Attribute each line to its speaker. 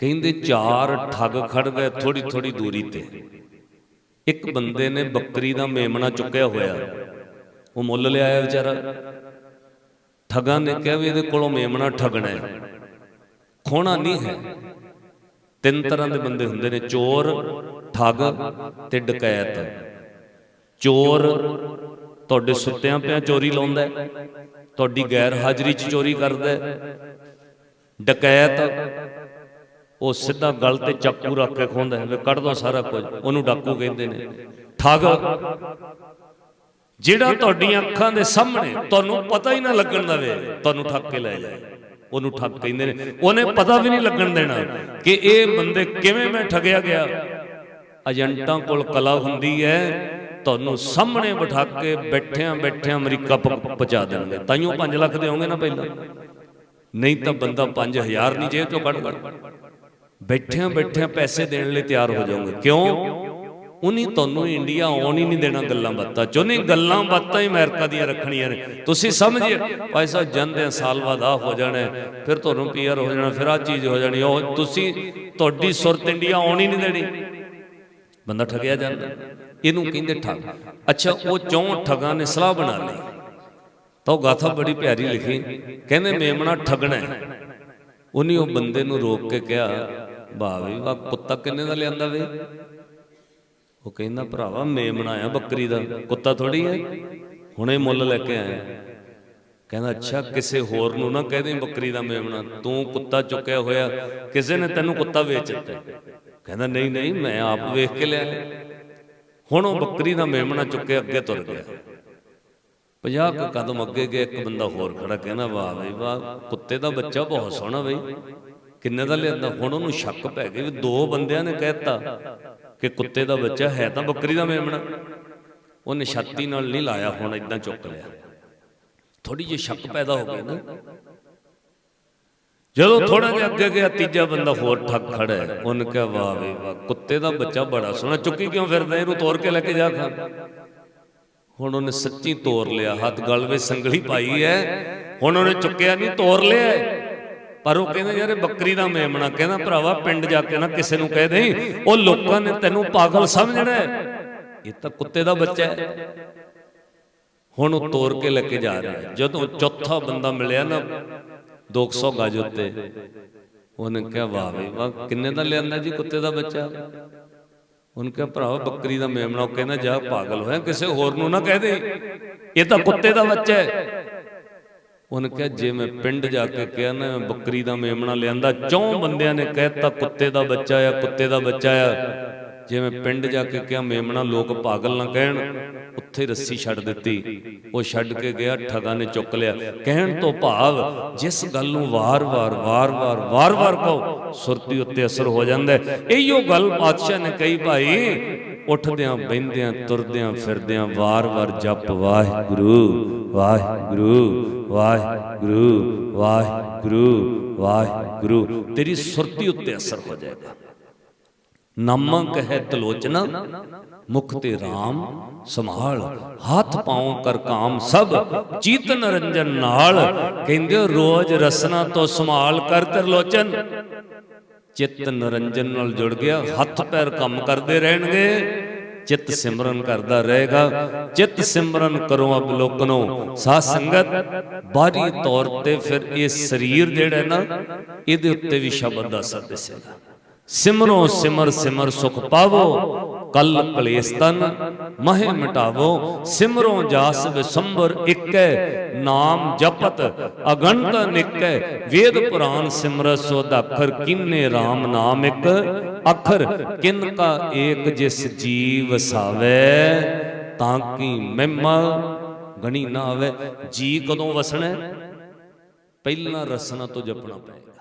Speaker 1: ਕਹਿੰਦੇ ਚਾਰ ਠੱਗ ਖੜ ਗਏ ਥੋੜੀ ਥੋੜੀ ਦੂਰੀ ਤੇ। ਇੱਕ ਬੰਦੇ ਨੇ ਬੱਕਰੀ ਦਾ ਮੇਮਣਾ ਚੁੱਕਿਆ ਹੋਇਆ। ਉਹ ਮੁੱਲ ਲਿਆਇਆ ਵਿਚਾਰਾ। ਠੱਗਾਂ ਨੇ ਕਿਹਾ ਵੀ ਇਹਦੇ ਕੋਲੋਂ ਮੇਮਣਾ ਠੱਗਣਾ ਹੈ। ਖੋਣਾ ਨਹੀਂ ਹੈ। ਤਿੰਨ ਤਰ੍ਹਾਂ ਦੇ ਬੰਦੇ ਹੁੰਦੇ ਨੇ, ਚੋਰ, ਠੱਗ ਤੇ ਡਕੈਤ। ਚੋਰ ਤੁਹਾਡੇ ਸੁੱਤਿਆਂ ਪਿਆ ਚੋਰੀ ਲਾਉਂਦਾ ਤੁਹਾਡੀ ਗੈਰ ਹਾਜ਼ਰੀ 'ਚ ਚੋਰੀ ਕਰਦਾ ਡਕੈਤ ਉਹ ਸਿੱਧਾ ਗਲ ਤੇ ਚਾਕੂ ਰੱਖ ਕੇ ਖੋਂਦਾ ਹੈ, ਵੀ ਕੱਢ ਦੋ ਸਾਰਾ ਕੁਝ। ਉਹਨੂੰ ਡਾਕੂ ਕਹਿੰਦੇ ਨੇ। ਠੱਗ। ਜਿਹੜਾ ਤੁਹਾਡੀਆਂ ਅੱਖਾਂ ਦੇ ਸਾਹਮਣੇ ਤੁਹਾਨੂੰ ਪਤਾ ਹੀ ਨਾ ਲੱਗਣ ਦਵੇ ਤੁਹਾਨੂੰ ਠੱਗ ਕੇ ਲੈ ਜਾਏ। ਉਹਨੂੰ ਠੱਗ ਕਹਿੰਦੇ ਨੇ। ਉਹਨੇ ਪਤਾ ਵੀ ਨਹੀਂ ਲੱਗਣ ਦੇਣਾ ਕਿ ਇਹ ਬੰਦੇ ਕਿਵੇਂ ਮੈਂ ਠੱਗਿਆ ਗਿਆ। ਏਜੰਟਾਂ ਕੋਲ ਕਲਾ ਹੁੰਦੀ ਹੈ, ਤੁਹਾਨੂੰ ਸਾਹਮਣੇ ਬਿਠਾ ਕੇ ਬੈਠਿਆਂ ਬੈਠਿਆਂ ਅਮਰੀਕਾ ਪਹੁੰਚਾ ਦੇਣਗੇ। ਤਾਈਓ 5 ਲੱਖ ਦੇ ਨਾ ਪਹਿਲਾਂ। ਨਹੀਂ ਤਾਂ ਬੰਦਾ 5000 ਨਹੀਂ ਜੇਬ ਚੋਂ ਕੱਢ ਕੱਢ ਬੈਠਿਆਂ ਬੈਠਿਆਂ ਪੈਸੇ ਦੇਣ ਲਈ ਤਿਆਰ ਹੋ ਜਾਓਗੇ ਕਿਉਂ? ਉਨੀ ਤੁਹਾਨੂੰ ਇੰਡੀਆ ਆਉਣ ਹੀ ਨਹੀਂ ਦੇਣਾ ਗੱਲਾਂ ਬਾਤਾਂ ਚੋਂ। ਨਹੀਂ ਗੱਲਾਂ ਬਾਤਾਂ ਹੀ ਅਮਰੀਕਾ ਦੀਆਂ ਰੱਖਣੀਆਂ ਨੇ। ਤੁਸੀਂ ਸਮਝਿਏ ਭਾਈ ਸਾਹਿਬ, ਜਾਂਦੇ ਸਾਲ ਬਾਅਦ ਆ ਹੋ ਜਾਣਾ ਫਿਰ ਤੁਹਾਨੂੰ ਪੀਆਰ ਹੋ ਜਾਣਾ, ਫਿਰ ਆ ਚੀਜ਼ ਹੋ ਜਾਣੀ। ਉਹ ਤੁਸੀਂ, ਤੁਹਾਡੀ ਸੁਰਤ ਇੰਡੀਆ ਆਉਣ ਹੀ ਨਹੀਂ ਦੇਣੀ। ਬੰਦਾ ਠਗਿਆ ਜਾਂਦਾ। ਇਹਨੂੰ ਕਹਿੰਦੇ ਠੱਗ। ਅੱਛਾ, ਉਹ ਚੌਂ ਠਗਾਂ ਨੇ ਸਲਾਹ ਬਣਾ ਲਈ। ਤਾਂ ਉਹ ਗਾਥਾ ਬੜੀ ਪਿਆਰੀ ਲਿਖੀ। ਕਹਿੰਦੇ ਮੇਮਣਾ ਠਗਣਾ ਹੈ। ਉਹਨੇ ਉਹ ਬੰਦੇ ਨੂੰ ਰੋਕ ਕੇ ਕਿਹਾ ਵਾਹ ਵੀ ਵਾਹ ਕੁੱਤਾ ਕਿੰਨੇ ਦਾ ਲਿਆਂਦਾ ਵੇ? ਉਹ ਕਹਿੰਦਾ, ਭਰਾਵਾ ਮੇਮਣਾ ਆ ਬੱਕਰੀ ਦਾ। ਕੁੱਤਾ ਥੋੜੀ ਹੈ? ਹੁਣੇ ਮੁੱਲ ਲੈ ਕੇ ਆਇਆ। ਕਹਿੰਦਾ, ਅੱਛਾ, ਕਿਸੇ ਹੋਰ ਨੂੰ ਨਾ ਕਹਿ ਦੇ ਬੱਕਰੀ ਦਾ ਮੇਮਣਾ ਤੂੰ ਕੁੱਤਾ ਚੁੱਕਿਆ ਹੋਇਆ, ਕਿਸੇ ਨੇ ਤੈਨੂੰ ਕੁੱਤਾ ਵੇਚ ਦਿੱਤਾ ਕਹਿੰਦਾ, ਨਹੀਂ ਨਹੀਂ, ਮੈਂ ਆਪ ਵੇਖ ਕੇ ਲਿਆ ਹੁਣ ਉਹ ਬੱਕਰੀ ਦਾ ਮੇਮਣਾ ਚੁੱਕੇ ਅੱਗੇ ਤੁਰ ਗਿਆ। 50 ਕੁ ਕਦਮ ਅੱਗੇ ਗਿਆ ਇੱਕ ਬੰਦਾ ਹੋਰ ਖੜਾ ਕਹਿੰਦਾ, ਵਾਹ ਬਈ, ਵਾਹ, ਕੁੱਤੇ ਦਾ ਬੱਚਾ ਬਹੁਤ ਸੋਹਣਾ ਬਈ। ਕਿੰਨੇ ਦਾ ਲਿਆਂਦਾ? ਹੁਣ ਉਹਨੂੰ ਸ਼ੱਕ ਪੈ ਗਿਆ ਵੀ ਦੋ ਬੰਦਿਆਂ ਨੇ ਕਹਿਤਾ ਕਿ ਕੁੱਤੇ ਦਾ ਬੱਚਾ ਹੈ ਤਾਂ ਬੱਕਰੀ ਦਾ ਮੇਮਣਾ। ਉਹਨੇ ਛਾਤੀ ਨਾਲ ਨਹੀਂ ਲਾਇਆ, ਹੁਣ ਇਦਾਂ ਚੁੱਕ ਲਿਆ। ਥੋੜੀ ਜਿਹੀ ਸ਼ੱਕ ਪੈਦਾ ਹੋ ਗਈ ਨਾ। ਜਦੋਂ ਥੋੜਾ ਜਿਹਾ ਅੱਗੇ ਗਿਆ, ਤੀਜਾ ਬੰਦਾ ਹੋਰ ਠੱਕ ਖੜਾ ਹੈ। ਉਹਨੇ ਕਿਹਾ, ਵਾਹ ਵੇ ਵਾਹ, ਕੁੱਤੇ ਦਾ ਬੱਚਾ ਬੜਾ ਸੋਹਣਾ। ਚੁੱਕੀ ਕਿਉਂ ਫਿਰਦਾ? ਇਹਨੂੰ ਤੋੜ ਕੇ ਲੈ ਕੇ ਜਾ ਖਾ। ਹੁਣ ਉਹਨੇ ਸੱਚੀ ਤੋੜ ਲਿਆ। ਹੱਥ ਗਲ ਵਿੱਚ ਸੰਗਲੀ ਪਾਈ ਹੈ। ਹੁਣ ਉਹਨੇ ਚੁੱਕਿਆ ਨਹੀਂ ਤੋੜ ਲਿਆ ਪਰ ਉਹ ਕਹਿੰਦੇ ਯਾਰ ਇਹ ਬੱਕਰੀ ਦਾ ਮੇਮਣਾ, ਕਹਿੰਦਾ ਭਰਾਵਾ ਪਿੰਡ ਜਾ ਕੇ ਨਾ ਕਿਸੇ ਨੂੰ ਕਹਿ ਦੇ, ਉਹ ਲੋਕਾਂ ਨੇ ਤੈਨੂੰ ਪਾਗਲ ਸਮਝਣਾ ਇਹ ਤਾਂ ਕੁੱਤੇ ਦਾ ਬੱਚਾ ਹੈ। ਹੁਣ ਉਹ ਤੋੜ ਕੇ ਲੈ ਕੇ ਜਾ ਰਿਹਾ ਜਦੋਂ ਚੌਥਾ ਬੰਦਾ ਮਿਲਿਆ ਨਾ 200 ਗਜ ਉੱਤੇ, ਉਹਨੇ ਕਿਹਾ, ਵਾਹ ਬਈ, ਵਾਹ, ਕਿੰਨੇ ਦਾ ਲਿਆਂਦਾ ਜੀ ਕੁੱਤੇ ਦਾ ਬੱਚਾ? ਉਹਨੇ ਕਿਹਾ, ਭਰਾਵਾ, ਬੱਕਰੀ ਦਾ ਮੇਮਣਾ। ਉਹ ਕਹਿੰਦਾ, ਜਾ, ਪਾਗਲ ਹੋਇਆ, ਕਿਸੇ ਹੋਰ ਨੂੰ ਨਾ ਕਹਿ ਦੇ। ਇਹ ਤਾਂ ਕੁੱਤੇ ਦਾ ਬੱਚਾ ਹੈ। ਉਹਨੇ ਕਿਹਾ, ਜੇ ਮੈਂ ਪਿੰਡ ਜਾ ਕੇ ਕਿਹਾ ਨਾ ਮੈਂ ਬੱਕਰੀ ਦਾ ਮੇਮਣਾ ਲਿਆਂਦਾ, ਚੌਂ ਬੰਦਿਆਂ ਨੇ ਕਹਿਤਾ, ਕੁੱਤੇ ਦਾ ਬੱਚਾ ਆ, ਕੁੱਤੇ ਦਾ ਬੱਚਾ ਆ। ਜੇ ਮੈਂ ਪਿੰਡ ਜਾ ਕੇ ਕਿਹਾ, ਮੇਮਣਾ ਲੋਕ ਪਾਗਲ ਨਾ ਕਹਿਣ, ਉੱਥੇ ਰੱਸੀ ਛੱਡ ਦਿੱਤੀ। ਉਹ ਛੱਡ ਕੇ ਗਿਆ, ਠਗਾ ਨੇ ਚੁੱਕ ਲਿਆ। ਕਹਿਣ ਤੋਂ ਭਾਵ, ਜਿਸ ਗੱਲ ਨੂੰ ਵਾਰ-ਵਾਰ ਵਾਰ-ਵਾਰ ਵਾਰ-ਵਾਰ ਕਹੋ, ਸੁਰਤੀ ਉੱਤੇ ਅਸਰ ਹੋ ਜਾਂਦਾ ਹੈ। ਇਹੀਓ ਗੱਲ ਬਾਦਸ਼ਾਹ ਨੇ ਕਹੀ, ਭਾਈ ਉੱਠਦਿਆਂ ਬੈੰਦਿਆਂ ਤੁਰਦਿਆਂ, ਫਿਰਦਿਆਂ ਵਾਰ-ਵਾਰ ਜਪ, ਵਾਹਿਗੁਰੂ ਵਾਹਿਗੁਰੂ ਵਾਹਿਗੁਰੂ ਵਾਹਿਗੁਰੂ ਵਾਹਿਗੁਰੂ। ਤੇਰੀ ਸੁਰਤੀ ਉੱਤੇ ਅਸਰ ਹੋ ਜਾਏਗਾ। ਨਾਮਕ ਹੈ ਤਲੋਚਨਾ, ਮੁਖ ਤੇ RAM ਸੰਭਾਲ, ਹੱਥ ਪਾਉ ਕਰ ਕਾਮ ਸਭ ਚੀਤ ਰੰਜਨ ਨਾਲ, ਕਹਿੰਦੇ ਰੋਜ਼ ਰਸਨਾ ਤੋਂ ਸੰਭਾਲ ਕਰ ਤਰਲੋਚਨ। ਚਿੱਤ ਨਰੰਜਨ ਨਾਲ ਜੁੜ ਗਿਆ, ਹੱਥ ਪੈਰ ਕੰਮ ਕਰਦੇ ਰਹਿਣਗੇ, ਚਿੱਤ ਸਿਮਰਨ ਕਰਦਾ ਰਹੇਗਾ। ਚਿੱਤ ਸਿਮਰਨ ਕਰੋ ਅਬਲੋਕਨੋ ਸਾਧ ਸੰਗਤ ਬਾਹਰੀ ਤੌਰ ਤੇ ਫਿਰ ਇਹ ਸਰੀਰ ਜਿਹੜਾ ਨਾ, ਇਹਦੇ ਉੱਤੇ ਵੀ ਸ਼ਬਦ ਦਾ ਅਸਰ ਦਿਸੇਗਾ ਸਿਮਰੋ ਸਿਮਰ ਸਿਮਰ ਸੁਖ ਪਾਵੋ ਕਲ ਕਲੇਸ਼ ਤਨ, ਮਹਿ ਮਿਟਾਵੋ, ਸਿਮਰੋ ਜਾਸ ਵਿਸੰਬਰ ਇਕੈ, ਨਾਮ ਜਪਤ ਅਗੰਤ ਨਿਕੈ, ਵੇਦ ਪੁਰਾਨ ਸਿਮਰਤ ਸੋ ਅੱਖਰ ਕਿੰਨੇ RAM ਨਾਮ ਇੱਕ, ਅੱਖਰ ਕਿਨ ਕਾ ਏਕ ਜਿਸ ਜੀਵ ਸਾਵੇ, ਤਾਂ ਕੀ ਮਹਿਮਾ ਗਣੀ ਨਾ ਆਵੇ, ਜੀ ਕਦੋਂ ਵਸਣਾ? ਪਹਿਲਾਂ ਰਸਨਾ ਤੋਂ ਜਪਣਾ ਪਏਗਾ